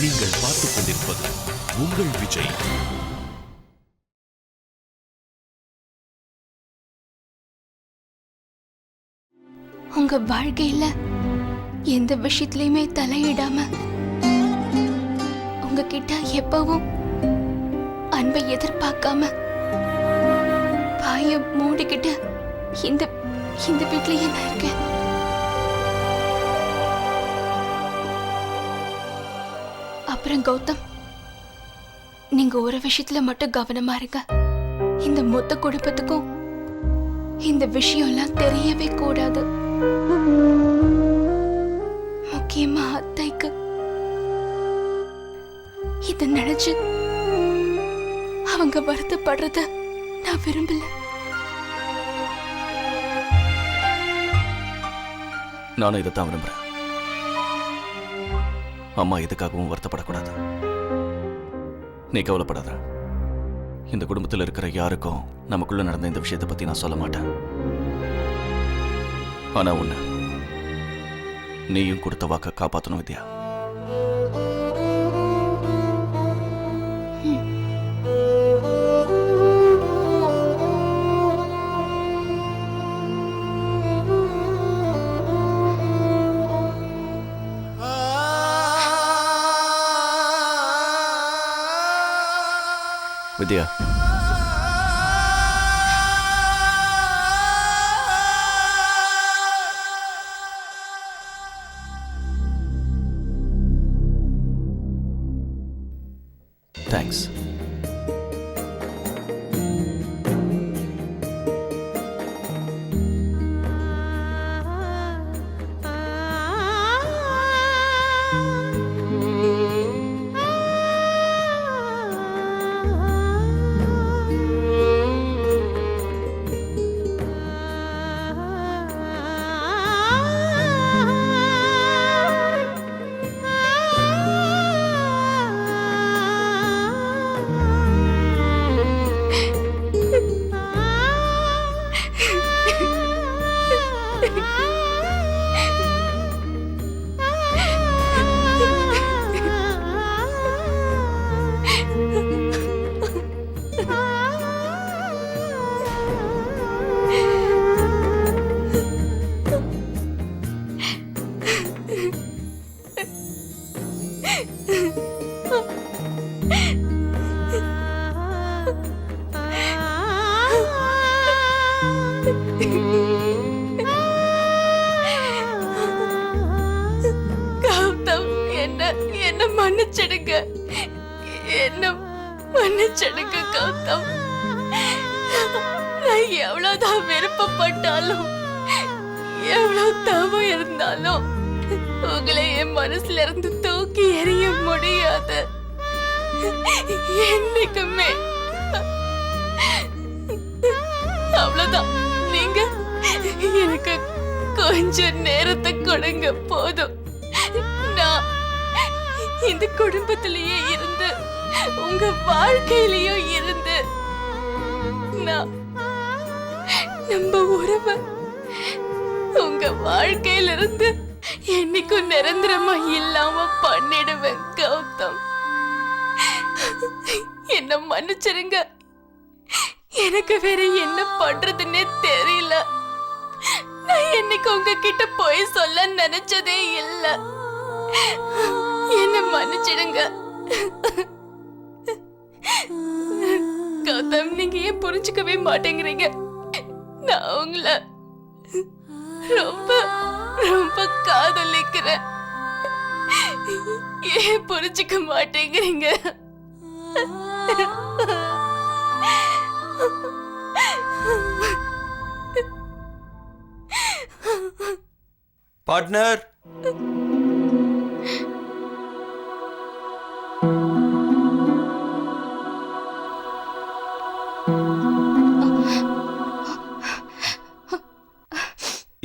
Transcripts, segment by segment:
நீங்கள் பார்த்துக் கொண்டிருப்பது உங்கள் விஜய். உங்க வாழ்க்கையில எந்த விஷயத்திலயுமே தலையிடாம உங்ககிட்ட எப்பவும் அன்பை எதிர்பார்க்காம பாய மூடிக்கிட்டு இந்த இந்த வீட்லயே நான் இருக்கேன். அப்புறம் கௌதம் நீங்க ஒரு விஷயத்துல மட்டும் கவனமா இருங்க. இந்த மொத்த குடும்பத்துக்கும் இந்த விஷயம்லாம் தெரியவே கூடாது. முக்கியமா அத்தைக்கு. இத நினைச்சு அவங்க வருத்தப்படுறத நான் விரும்பல. நானும் இதைத்தான் விரும்புறேன். அம்மா எதுக்காகவும் வருத்தப்படக்கூடாது. நீ கவலைப்படாத. இந்த குடும்பத்தில் இருக்கிற யாருக்கும் நமக்குள்ள நடந்த இந்த விஷயத்தை பத்தி நான் சொல்ல மாட்டேன். ஆனா ஒண்ணு நீயும் கொடுத்த வாக்க காப்பாத்தணும் வித்யா. வித்யா அவ்வளவுதான் நீங்க எனக்கு கொஞ்ச நேரத்தை கொடுங்க போதும். நான் இந்த குடும்பத்திலேயே இருந்து உங்க வாழ்க்கையிலயும் இருந்து நான் நம்ம உறவை உங்க வாழ்க்கையில இருந்து என்னைக்கும் நிரந்தரமா இல்லாம பண்ணிடுவேன் கௌதம். என்ன மன்னிச்சிருங்க. எனக்கு வேற என்ன பண்றதுன்னே தெரியல. நான் என்னைக்கு உங்ககிட்ட போய் சொல்ல நினைச்சதே இல்ல. என்ன மன்னிச்சிடுங்க. கௌதம் நீங்க ஏன் புரிஞ்சுக்கவே மாட்டேங்கிறீங்க? நான் உங்களை ரொம்ப ரொம்ப காதலிக்கிறேன். ஏன் புரிஞ்சுக்க மாட்டேங்கிறீங்க? பார்ட்னர்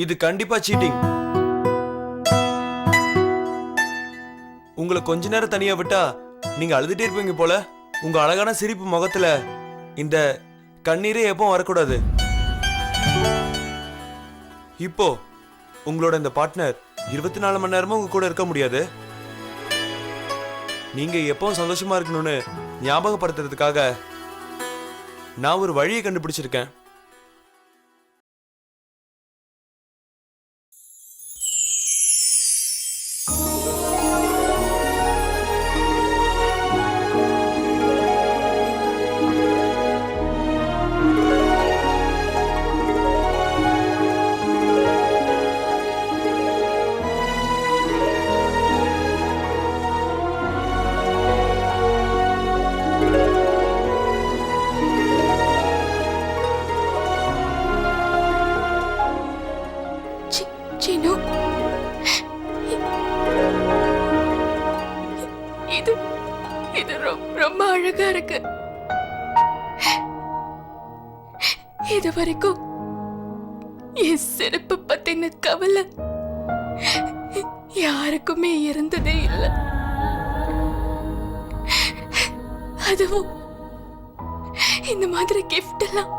இது கண்டிப்பா சீட்டிங் உங்களை கொஞ்ச நேரம் தனியா விட்டா நீங்க அழுதுட்டே இருப்பீங்க போல. உங்க அழகான சிரிப்பு முகத்துல இந்த கண்ணீரே எப்போ வரக்கூடாது. இப்போ உங்களோட இந்த பார்ட்னர் இருபத்தி நாலு மணி நேரமும் உங்க கூட இருக்க முடியாது. நீங்க எப்பவும் சந்தோஷமா இருக்கணும்னு ஞாபகப்படுத்துறதுக்காக நான் ஒரு வழியை கண்டுபிடிச்சிருக்கேன். அதுவும் இந்த மாதிரி கிஃப்ட் எல்லாம்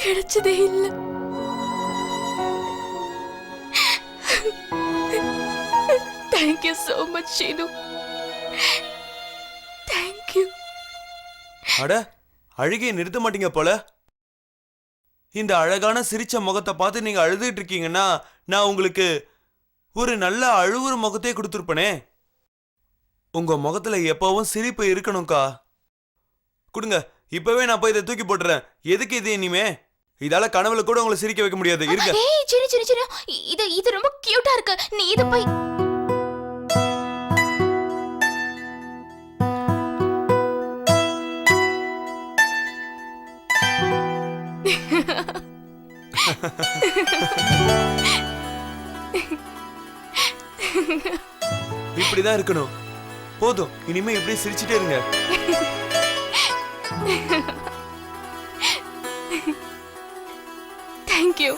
கிடைச்சதே இல்லை. Thank you so much Shinu. Thank அட அழுகையை நிறுத்த மாட்டீங்க போல. இந்த அழகான சிரிச்ச முகத்தை பார்த்து நீங்க அழுதுட்டு இருக்கீங்கன்னா நான் உங்களுக்கு ஒரு நல்ல அழுவுற முகத்தையே கொடுத்துருப்பனே. உங்க முகத்துல எப்பவும் சிரிப்பு இருக்கணும்க்கா. கொடுங்க இப்பவே நான் போய் இதை தூக்கி போட்டுறேன். எதுக்கு இது இனிமே? இதால கனவுல கூட உங்களை சிரிக்க வைக்க முடியாது. இருங்க. ஏய் சின்ன சின்ன சின்ன இது இது ரொம்ப கியூட்டா இருக்கு. நீ இத போய் இப்படிதான் இருக்கணும். போதும். இனிமே இப்படியே சிரிச்சிட்டே இருங்க. Thank you.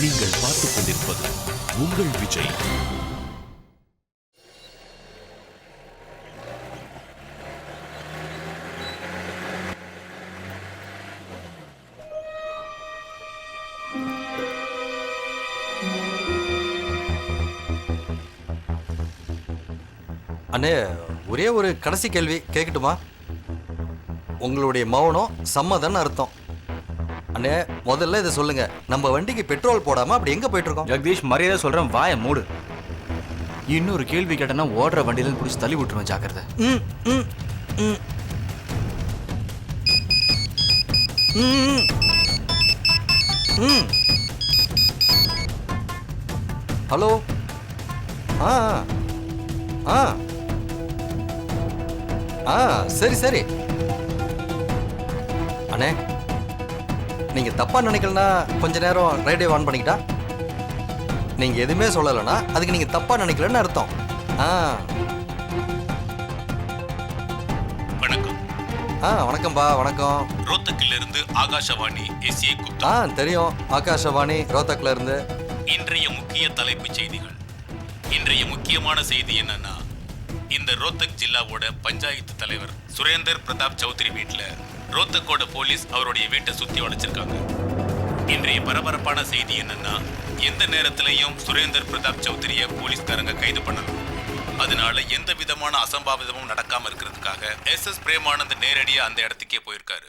நீங்கள் பார்த்துக் கொண்டிருப்பது உங்கள் விஜய். அண்ணே ஒரே ஒரு கடைசி கேள்வி கேட்கட்டுமா உங்களுடைய மௌனம் சம்மதம்னு அர்த்தம். அண்ணே முதல்ல இதை சொல்லுங்க. நம்ம வண்டிக்கு பெட்ரோல் போடாம அப்படி எங்க போயிட்டு இருக்கோம் ஜெகதீஷ் மரியாதை சொல்றேன் வாய மூடு. இன்னொரு கேள்வி கேட்டனா ஓடுற வண்டியில பிடிச்சி தள்ளி விட்டுருவேன் ஜாக்கிரதை. ஹலோ? ஆ ஆ. ஆ சரி சரி. அண்ணே நீங்க தப்பா நினைக்கலனா கொஞ்ச நேரம் ரேடியோ ஆன் பண்ணிக்கிட்டா? நீங்க எதுவுமே சொல்லலைன்னா அதுக்கு நீங்க தப்பா நினைக்கலன்னு அர்த்தம். ஆ. வணக்கம். ஆ வணக்கம்பா வணக்கம். ரோத்தக்கில் இருந்து ஆகாஷவாணி எஸ் ஏ குப்தா. ஆ தெரியும். ஆகாஷவாணி ரோத்தக்ல இருந்து இன்றைய முக்கிய தலைப்புச் செய்திகள். இன்றைய முக்கியமான செய்தி என்னன்னா இந்த ரோத்தக் ஜில்லாவோட பஞ்சாயத்து தலைவர் சுரேந்தர் பிரதாப் சௌத்ரி வீட்டில் ரோத்தக்கோட போலீஸ் அவருடைய வீட்டை சுத்தி வளைச்சிருக்காங்க. இன்றைய பரபரப்பான செய்தி என்னன்னா எந்த நேரத்திலையும் சுரேந்தர் பிரதாப் சௌத்ரியை போலீஸ்காரங்க கைது பண்ணணும் அதனால எந்த விதமான அசம்பாவிதமும் நடக்காம இருக்கிறதுக்காக எஸ் எஸ் பிரேமானந்த் நேரடியாக அந்த இடத்துக்கே போயிருக்காரு.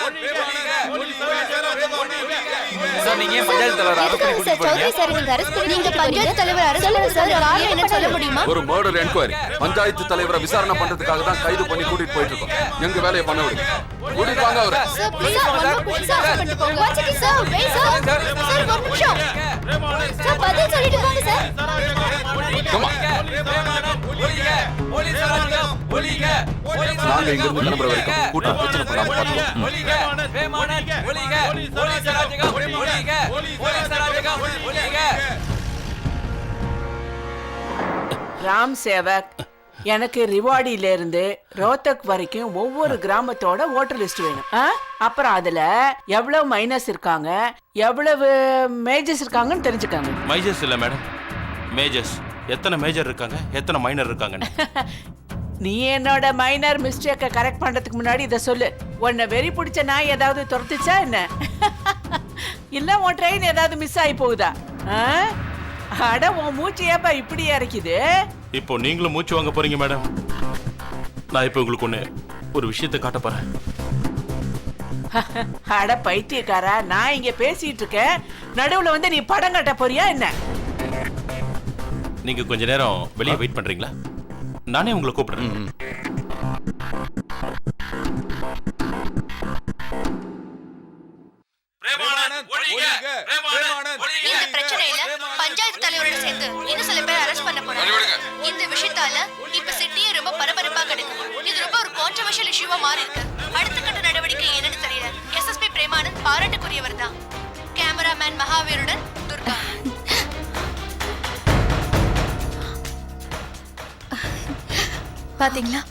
சார் நீங்க ஏன் பஞ்சாயத்து தலைவர் அரசு போறீங்க? நீங்க பஞ்சாயத்து தலைவர் அரஸ்ட் பண்ண சார் காரணம் என்ன சொல்ல முடியுமா? ஒரு மர்டர் என்கொயரி பஞ்சாயத்து தலைவரை விசாரணை பண்றதுக்காக தான் கைது பண்ணி கூட்டிட்டு போயிட்டு இருக்கோம். எங்க வேலையை பண்ண விடுங்க. கூட்டிட்டு வாங்க அவரை. Sir please sir please sir பண்ணிட்டு போங்க watch sir wait sir sir ஒரு நிமிஷம். சார் பதில் சொல்லிட்டு போங்க சார். Come on. நாங்க இங்க இருந்து கிளம்புற வரைக்கும் கூட்டம் பிரச்சனை பண்ணாம பாத்துக்கோம் ராம் சேவக். எனக்கு ரிவாடியில இருந்து ரோத்தக் வரைக்கும் ஒவ்வொரு கிராமத்தோட ஓட்டர் லிஸ்ட் வேணும். ஆ? அப்புறம் அதுல எவ்வளவு மைனஸ் இருக்காங்க எவ்வளவு மேஜர்ஸ் இருக்காங்கன்னு தெரிஞ்சுக்காங்க. மைஜர்ஸ் இல்ல மேடம் மேஜர்ஸ் எத்தனை மேஜர் இருக்காங்க எத்தனை மைனர் இருக்காங்கன்னு. நீ என்னோட மைனர் மிஸ்டேக்கை கரெக்ட் பண்றதுக்கு முன்னாடி இதை சொல்லு. உன்னை வெறி பிடிச்ச நாய் ஏதாவது துரத்துச்சா என்ன? இல்ல உன் ட்ரெயின் ஏதாவது மிஸ் ஆகி போகுதா? ஆ? அட உன் மூச்சு ஏப்பா இப்படி இறக்குது? இப்போ நீங்களும் மூச்சு வாங்க போறீங்க மேடம். நான் இப்போ உங்களுக்கு ஒன்று ஒரு விஷயத்தை காட்ட போறேன். அட பைத்தியக்காரா நான் இங்க பேசிட்டு இருக்கேன். நடுவுல வந்து நீ படம் கட்ட போறியா என்ன? நீங்க கொஞ்ச நேரம் வெளியே வெயிட் பண்றீங்களா? நானே உங்களை கூப்பிடுறேன். இஷ்யூவா மாறி இருக்கு. அடுத்த கட்ட நடவடிக்கை என்னன்னு தெரியல. எஸ்எஸ்பி பிரேமானந்த் பாராட்டுக்குரியவர் தான். கேமராமேன் மகாவீருடன் துர்கா. பாத்தீங்களா?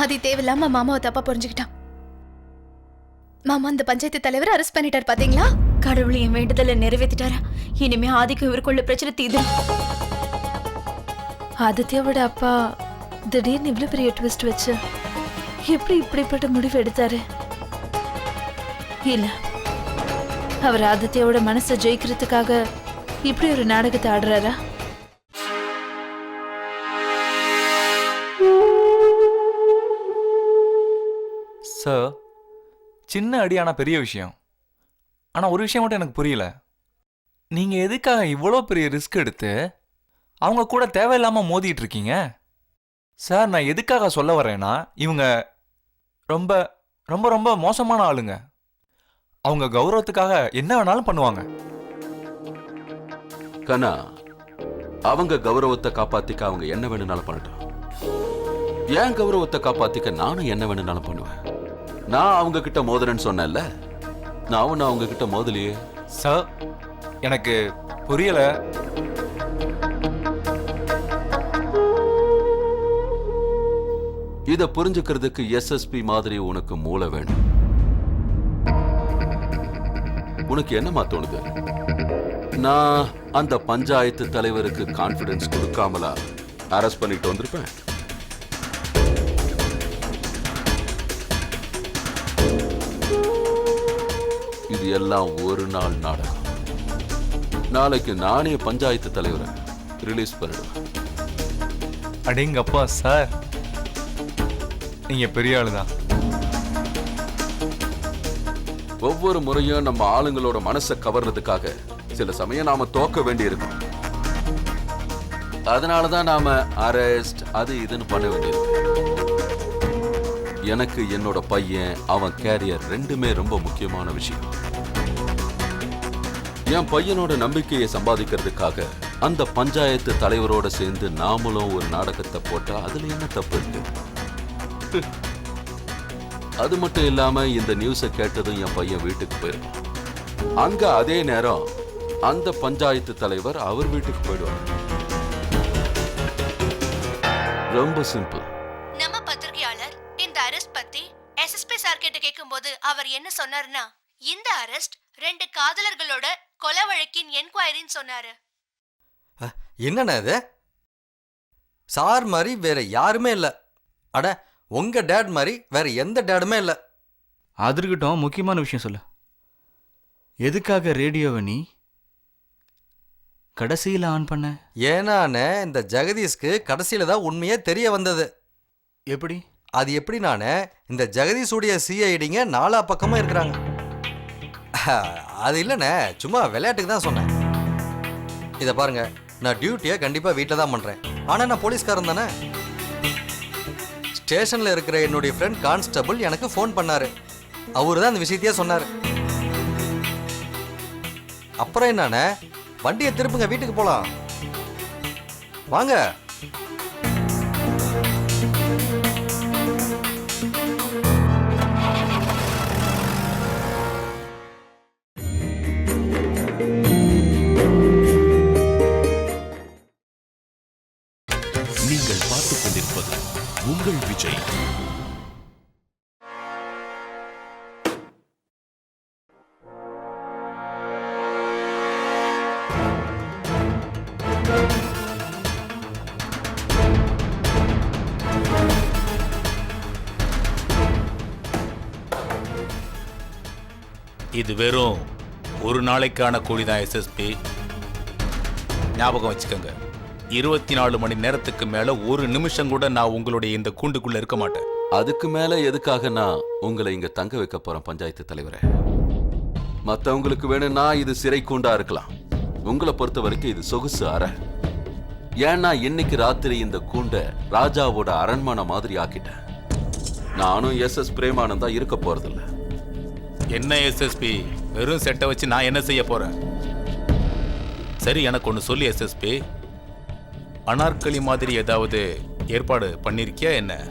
ஆதி தேவையில்லாம மாமாவை தப்பா புரிஞ்சுக்கிட்டான். மாமா அந்த பஞ்சாயத்து தலைவர் அரெஸ்ட் பண்ணிட்டார் பாத்தீங்களா? கடவுள் என் வேண்டுதலை நிறைவேத்திட்டாரா? இனிமே ஆதிக்கு இவருக்குள்ள பிரச்சனை தீது ஆதித்யாவோட அப்பா திடீர்னு இவ்வளவு பெரிய ட்விஸ்ட் வச்சு எப்படி இப்படிப்பட்ட முடிவு எடுத்தாரு? இல்ல. அவர் ஆதித்யாவோட மனசை ஜெயிக்கிறதுக்காக இப்படி ஒரு நாடகத்தை ஆடுறாரா? சார் சின்ன அடி ஆனால் பெரிய விஷயம். ஆனால் ஒரு விஷயம் மட்டும் எனக்கு புரியல. நீங்கள் எதுக்காக இவ்வளோ பெரிய ரிஸ்க் எடுத்து அவங்க கூட தேவையில்லாமல் மோதிட்டு இருக்கீங்க? சார் நான் எதுக்காக சொல்ல வரேன்னா இவங்க ரொம்ப ரொம்ப ரொம்ப மோசமான ஆளுங்க. அவங்க கௌரவத்துக்காக என்ன வேணாலும் பண்ணுவாங்க. கண்ணா அவங்க கௌரவத்தை காப்பாத்திக்க அவங்க என்ன வேணும்னாலும் பண்ணட்டும். என் கௌரவத்தை காப்பாத்திக்க நானும் என்ன வேணும்னாலும் பண்ணுவேன்? நான் அவங்க கிட்ட மோதுறேன்னு சொன்னேன்ல நான் ஒன்னும் அவங்க கிட்ட மோதலையே. சார் எனக்கு புரியல. இத புரிஞ்சுக்கிறதுக்கு எஸ்எஸ்பி மாதிரி உனக்கு மூளை வேணும். உனக்கு என்னமா தோணுது? நான் அந்த பஞ்சாயத்து தலைவருக்கு கான்பிடன்ஸ் கொடுக்காமலா அரெஸ்ட் பண்ணிட்டு வந்திருப்பேன்? இது எல்லாம் ஒரு நாள் நாடகம். நாளைக்கு நானே பஞ்சாயத்து தலைவரை ரிலீஸ் பண்ணிடுவேன். அடேங்கப்பா சார். நீங்கள் பெரிய ஆளு தான் ஒவ்வொரு முறையும் நம்ம ஆளுங்களோட மனசை கவர்றதுக்காக சில சமயம் நாம தோக்க வேண்டியிருக்கும். அதனால தான் நாம அரெஸ்ட் அது இதுன்னு பண்ண வேண்டியிருக்கு எனக்கு என்னோட பையன் அவன் கேரியர் ரெண்டுமே ரொம்ப முக்கியமான விஷயம். என் பையனோட நம்பிக்கையை சம்பாதிக்கிறதுக்காக அந்த பஞ்சாயத்து தலைவரோட சேர்ந்து நாமளும் ஒரு நாடகத்தை போட்டா அதுல என்ன தப்பு இருக்கு? அது மட்டும் இல்லாம இந்த நியூஸை கேட்டதும் என் பையன் வீட்டுக்கு போயிருக்கான். அங்க அதே நேரம் அந்த பஞ்சாயத்து தலைவர் அவர் வீட்டுக்கு போயிடுவார். ரொம்ப சிம்பிள் நம்ம பத்திரிகையாளர் இந்த அரெஸ்ட் பத்தி எஸ்எஸ்பி சார் கிட்ட கேட்கும்போது அவர் என்ன சொன்னாருன்னா இந்த அரெஸ்ட் ரெண்டு காதலர்களோட கொலை வழக்கின் என்கொயரின்னு சொன்னாரு. என்னண்ணே இது? சார் மாதிரி வேற யாருமே இல்லை. அட உங்க டேட் மாதிரி வேற எந்த டேடுமே இல்லை. அது இருக்கட்டும் முக்கியமான விஷயம் சொல்லு. எதுக்காக ரேடியோவை நீ கடைசியில் ஆன் பண்ண? ஏன்னாண்ணே இந்த ஜெகதீஷ்க்கு கடைசியில தான் உண்மையே தெரிய வந்தது. எப்படி? அது எப்படினானே இந்த ஜெகதீஷுடைய சிஐடிங்க நாலா பக்கமும் இருக்கிறாங்க. அது இல்லைண்ணே சும்மா விளையாட்டுக்கு தான் சொன்னேன். இதை பாருங்க நான் டியூட்டியை கண்டிப்பாக வீட்டில் தான் பண்ணுறேன் ஆனால் நான் போலீஸ்காரன் தானே? ஸ்டேஷனில் இருக்கிற என்னுடைய ஃப்ரெண்ட் கான்ஸ்டபிள் எனக்கு ஃபோன் பண்ணார். அவரு தான் அந்த விஷயத்தையே சொன்னார். அப்புறம் என்னண்ணே வண்டியை திருப்புங்க வீட்டுக்கு போகலாம் வாங்க. இது வெறும் ஒரு நாளைக்கான கூலிதான் எஸ்எஸ்பி ஞாபகம் வச்சுக்கோங்க. இருபத்தி நாலு மணி நேரத்துக்கு மேல ஒரு நிமிஷம் கூட நான் உங்களுடைய இந்த கூண்டுக்குள்ள இருக்க மாட்டேன். அதுக்கு மேல எதுக்காக நான் உங்களை இங்க தங்க வைக்க போறேன் பஞ்சாயத்து தலைவரே? மத்தவங்களுக்கு வேணும்னா இது சிறை கூண்டா இருக்கலாம். உங்களை பொறுத்த வரைக்கும் இது சொகுசு அற. ஏன்னா இன்னைக்கு ராத்திரி இந்த கூண்டை ராஜாவோட அரண்மனை மாதிரி ஆக்கிட்டேன். நானும் எஸ் எஸ் பிரேமானந்தா இருக்க போறதில்ல. என்ன எஸ்எஸ்பி வெறும் செட்டை வச்சு நான் என்ன செய்ய போறேன்? சரி எனக்கு ஒன்று சொல்லி எஸ்எஸ்பி அனார்கலி மாதிரி ஏதாவது ஏற்பாடு பண்ணிருக்கியா என்ன?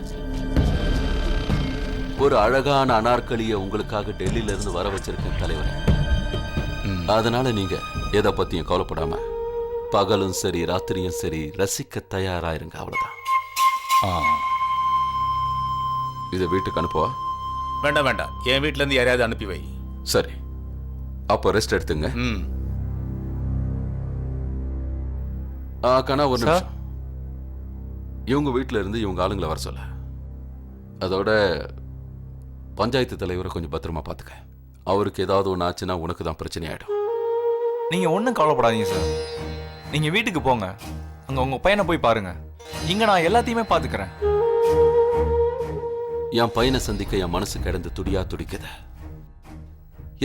ஒரு அழகான அனார்கலிய உங்களுக்காக டெல்லியில இருந்து வர வச்சிருக்கேன் தலைவரே. அதனால நீங்க எதை பத்தியும் கவலைப்படாம பகலும் சரி ராத்திரியும் சரி ரசிக்க தயாராயிருங்க அவ்வளவுதான். ஆ. இதை வீட்டுக்கு அனுப்பவா? வேண்டாம் வேண்டாம். என் வீட்ல இருந்து யாரையாவது அனுப்பி வை. சரி. அப்போ ரெஸ்ட் எடுத்துங்க. ம். ஆ, கண்ணா ஒரு சார்? நிமிஷம் இவங்க வீட்ல இருந்து இவங்க ஆளுங்களை வர சொல்ல. அதோட பஞ்சாயத்து தலைவரை கொஞ்சம் பத்திரமா பார்த்துக்க அவருக்கு ஏதாவது ஒன்று ஆச்சுன்னா உனக்கு தான் பிரச்சனை ஆயிடும். நீங்க ஒன்றும் கவலைப்படாதீங்க சார். நீங்க வீட்டுக்கு போங்க. அங்க உங்க பையனை போய் பாருங்க. இங்க நான் எல்லாத்தையுமே பாத்துக்கிறேன். என் பையனை சந்திக்க என் மனசு கிடந்து துடியா துடிக்குது.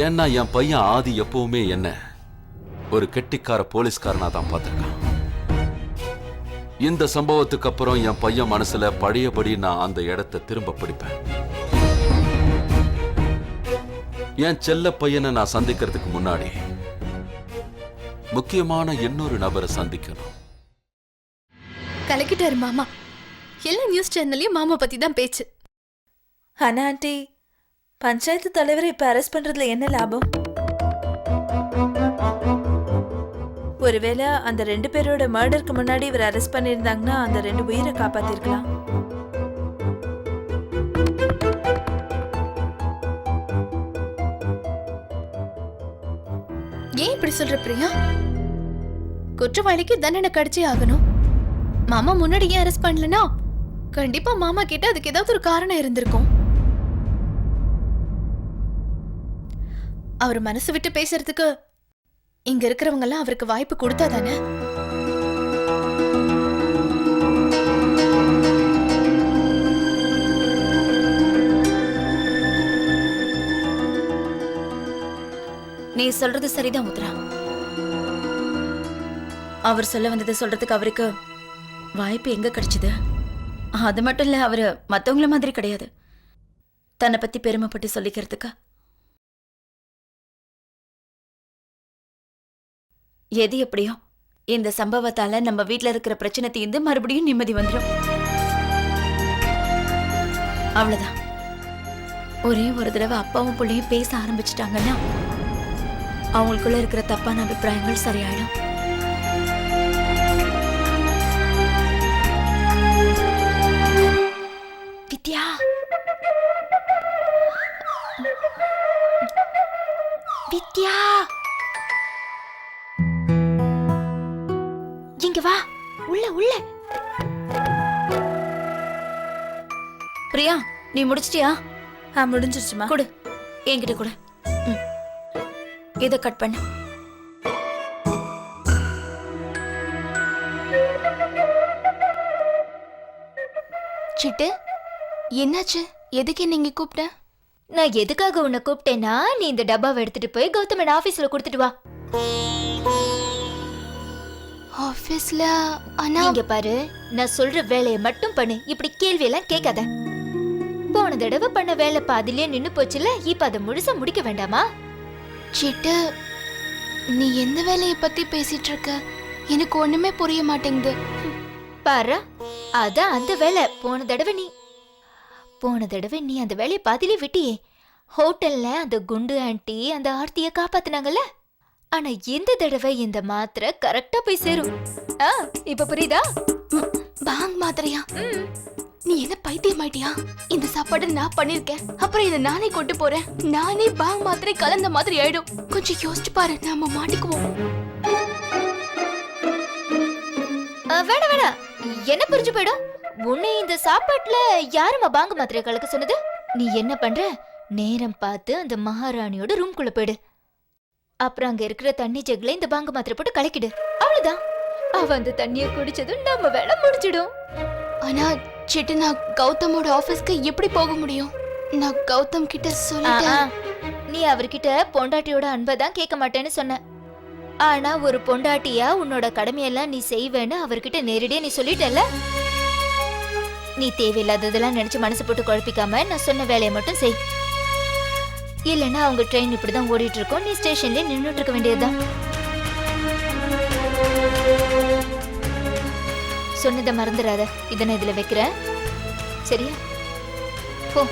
ஏன்னா என் பையன் ஆதி எப்பவுமே என்ன ஒரு கெட்டிக்கார போலீஸ்காரனா தான் பார்த்திருக்கான். இந்த சம்பவத்துக்கு அப்புறம் என் பையன் மனசுல பழையபடி நான் அந்த இடத்தை திரும்ப பிடிப்பேன். என் செல்ல பையனை நான் சந்திக்கிறதுக்கு முன்னாடி முக்கியமான இன்னொரு நபரை சந்திக்கணும். கலக்கிட்டாரு மாமா. எல்லா நியூஸ் சேனல்லையும் மாமா பத்தி தான் பேச்சு. ஆனா ஆண்டி. பஞ்சாயத்து தலைவரை இப்ப அரெஸ்ட் பண்றதுல என்ன லாபம்? ஒருவேளை அந்த ரெண்டு பேரோட மர்டருக்கு முன்னாடி இவர் அரெஸ்ட் பண்ணியிருந்தாங்கன்னா அந்த ரெண்டு உயிரை காப்பாத்திருக்கலாம். ஏன் இப்படி சொல்ற பிரியா? குற்றவாளிக்கு தண்டனை கடிச்சே ஆகணும். மாமா முன்னாடி ஏன் அரெஸ்ட் பண்ணலனா? கண்டிப்பா மாமா கிட்ட அதுக்கு ஏதாவது ஒரு காரணம் இருந்திருக்கும். அவர் மனசு விட்டு பேசுறதுக்கு இங்க இருக்கிறவங்க எல்லாம் அவருக்கு வாய்ப்பு கொடுத்தா தானே? நீ சொல்றது சரிதான் முத்ரா. அவர் சொல்ல வந்ததை சொல்றதுக்கு அவருக்கு வாய்ப்பு எங்க கிடைச்சது? அது மட்டும் இல்ல அவரு மத்தவங்கள மாதிரி கிடையாது. தன்னை பத்தி பெருமைப்பட்டு சொல்லிக்கிறதுக்கு. எது எப்படியோ இந்த சம்பவத்தால நம்ம வீட்ல இருக்கிற பிரச்சனை தீர்ந்து மறுபடியும் நிம்மதி வந்துடும் அவ்வளவுதான். ஒரே ஒரு தடவை அப்பாவும் பிள்ளையும் பேச ஆரம்பிச்சிட்டாங்கன்னா அவங்களுக்குள்ள இருக்கிற தப்பான அபிப்பிராயங்கள் சரியாயிடும் வித்யா! வித்யா! உள்ள உள்ள. பிரியா நீ முடிச்சிட்டியா? ஆ முடிஞ்சிருச்சுமா. கொடு. என்கிட்ட கொடு. இதை கட் பண்ணு. சிட்டு என்னாச்சு? எதுக்கு நீங்க கூப்பிட்ட? நான் எதுக்காக உன்னை கூப்பிட்டேன்னா நீ இந்த டப்பாவை எடுத்துட்டு போய் கௌதமன் ஆபீஸ்ல கொடுத்துட்டு வா. ஆபீஸ்ல ஆனா இங்க பாரு நான் சொல்ற வேலையை மட்டும் பண்ணு. இப்படி கேள்வி எல்லாம் கேட்காத. போன தடவை பண்ண வேலை பாதிலே நின்னு போச்சுல இப்ப அதை முழுசா முடிக்க வேண்டாமா? சிட்டு நீ எந்த வேலையை பத்தி பேசிட்டு இருக்க எனக்கு ஒண்ணுமே புரிய மாட்டேங்குது. பாரு அதான் அந்த வேலை. போன தடவை நீ போன தடவை நீ அந்த வேலையை பாதியிலே விட்டியே. ஹோட்டல்ல அந்த குண்டு ஆண்டி அந்த ஆர்த்திய காப்பாத்துனாங்கல்ல? ஆனா இந்த தடவை இந்த மாத்திரை கரெக்டா போய் சேரும்? ஆ இப்ப புரியுதா? பாங் மாத்திரையா? நீ என்ன பைத்தியமாயிட்டியா? இந்த சாப்பாடு நான் பண்ணிருக்கேன். அப்புறம் இதை நானே கொண்டு போறேன். நானே பாங் மாத்திரை கலந்த மாதிரி ஆயிடும். கொஞ்சம் யோசிச்சு பாரு நாம மாட்டிக்குவோம். ஆ, வேணாம் வேணாம் என்ன புரிஞ்சு போயிடும்? உன்னை இந்த சாப்பாட்டுல யாரும்மா பாங்க மாத்திரை கலக்க சொன்னது? நீ என்ன பண்ற? நேரம் பார்த்து அந்த மகாராணியோட ரூம்குள்ள போயிடு. அப்புறம் அங்க இருக்கிற தண்ணி ஜெக்ல இந்த பாங்க மாத்திரை போட்டு கலக்கிடு. அவ்வளவுதான். அவ அந்த தண்ணிய குடிச்சதும் நம்ம வேலை முடிச்சிடும் ஆனா சிட்டு நான் கௌதமோட ஆபீஸ்க்கு எப்படி போக முடியும்? நான் கௌதம் கிட்ட சொல்லிட்டேன். நீ அவர்கிட்ட பொண்டாட்டியோட அன்பை தான் கேட்க மாட்டேன்னு சொன்ன. ஆனா ஒரு பொண்டாட்டியா உன்னோட கடமையெல்லாம் நீ செய்வேன்னு அவர்கிட்ட நேரடியா நீ சொல்லிட்டல நீ தேவையில்லாததெல்லாம் நினைச்சு மனசு போட்டு குழப்பிக்காம நான் சொன்ன வேலையை மட்டும் செய். இல்லைன்னா அவங்க ட்ரெயின் இப்படிதான் ஓடிட்டு இருக்கோம் நீ ஸ்டேஷன்ல நின்றுட்டு இருக்க வேண்டியதுதான். சொன்னதை மறந்துடாத. இதை நான் இதுல வைக்கிறேன். சரியா? போ.